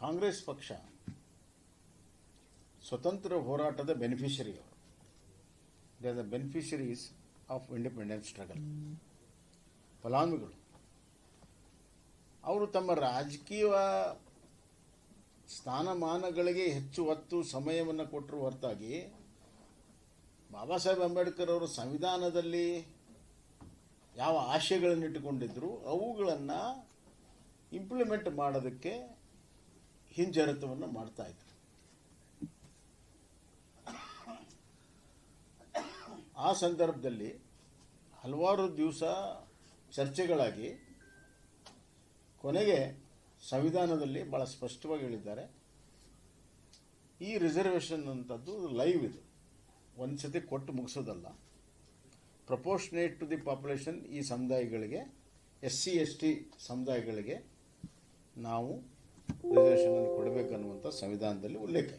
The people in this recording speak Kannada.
ಕಾಂಗ್ರೆಸ್ ಪಕ್ಷ ಸ್ವತಂತ್ರ ಹೋರಾಟದ ಬೆನಿಫಿಷರಿ ಅವರು. They are the beneficiaries of independence struggle ಫಲಾನುಭವಿಗಳು. ಅವರು ತಮ್ಮ ರಾಜಕೀಯ ಸ್ಥಾನಮಾನಗಳಿಗೆ ಹೆಚ್ಚು ಒತ್ತು ಸಮಯವನ್ನು ಕೊಟ್ಟರು ಹೊರತಾಗಿ ಬಾಬಾ ಸಾಹೇಬ್ ಅಂಬೇಡ್ಕರ್ ಅವರು ಸಂವಿಧಾನದಲ್ಲಿ ಯಾವ ಆಶಯಗಳನ್ನು ಇಟ್ಟುಕೊಂಡಿದ್ರು ಅವುಗಳನ್ನು ಇಂಪ್ಲಿಮೆಂಟ್ ಮಾಡೋದಕ್ಕೆ ಹಿಂಜರಿತವನ್ನು ಮಾಡ್ತಾ ಇದ್ರು. ಆ ಸಂದರ್ಭದಲ್ಲಿ ಹಲವಾರು ದಿವಸ ಚರ್ಚೆಗಳಾಗಿ ಕೊನೆಗೆ ಸಂವಿಧಾನದಲ್ಲಿ ಭಾಳ ಸ್ಪಷ್ಟವಾಗಿ ಹೇಳಿದ್ದಾರೆ. ಈ ರಿಸರ್ವೇಷನ್ ಅಂತದ್ದು ಲೈವ್ ಇದು. ಒಂದು ಸತಿ ಕೊಟ್ಟು ಮುಗಿಸೋದಲ್ಲ. ಪ್ರಪೋರ್ಷನೇಟ್ ಟು ದಿ ಪಾಪ್ಯುಲೇಷನ್ ಈ ಸಮುದಾಯಗಳಿಗೆ, ಎಸ್ ಸಿ, ಎಸ್ ಟಿ ಸಮುದಾಯಗಳಿಗೆ ನಾವು ರಿಸರ್ವೇಷನ್ ಕೊಡಬೇಕನ್ನುವಂಥ ಸಂವಿಧಾನದಲ್ಲಿ ಉಲ್ಲೇಖ